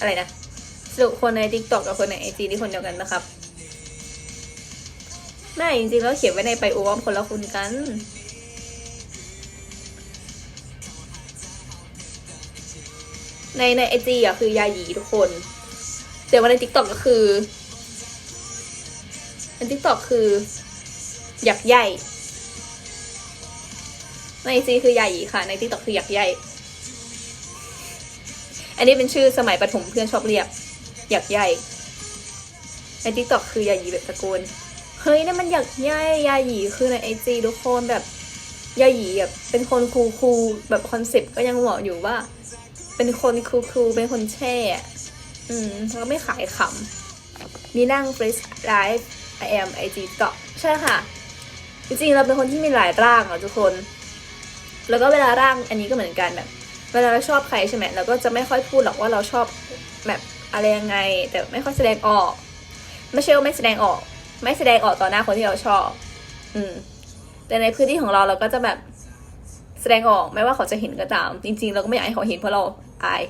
อะไรนะสรุปคนใน TikTok กับคนใน IG นี่คนเดียวกันนะครับไม่จริงๆแล้วเขียนไว้ในไปโอวอมคนละคนกันในในไอจีอะคือยาหยีทุกคน แต่ว่าใน TikTok ก็คือใน TikTok คือหยักใหญ่ ในไอจีคือยาหยีค่ะ ใน TikTok คือหยักใหญ่ อันนี้เป็นชื่อสมัยประถมเพื่อนชอบเรียกหยักใหญ่ใน TikTok คือยาหยีแบบตะโกนเฮ้ยนั่นมันหยักใหญ่ยาหยีคือในไอจีทุกคนแบบยาหยีแบบเป็นคนคูลๆแบบคอนเซ็ปต์ก็ยังเหมาะอยู่ว่า เป็นคนคูลๆเป็นคนแช่อืมแล้วไม่ขายขำมีนั่ง Fresh Life I am IG ต่อใช่ค่ะ จริงๆเราเป็นคนที่มีหลายร่างอะทุกคน แล้วก็เวลาร่างอันนี้ก็เหมือนกันแบบ เวลาเราชอบใครใช่ไหมเราก็จะไม่ค่อยพูดหรอกว่าเราชอบแบบอะไรยังไง แต่ไม่ค่อยแสดงออก ไม่ใช่ว่าไม่แสดงออก ไม่แสดงออกต่อหน้าคนที่เราชอบ อืม แต่ในพื้นที่ของเราเราก็จะแบบแสดงออกไม่ว่าเขาจะเห็นก็ตาม จริง ๆ เราก็ไม่อยากให้เขาเห็นเพราะเราอาย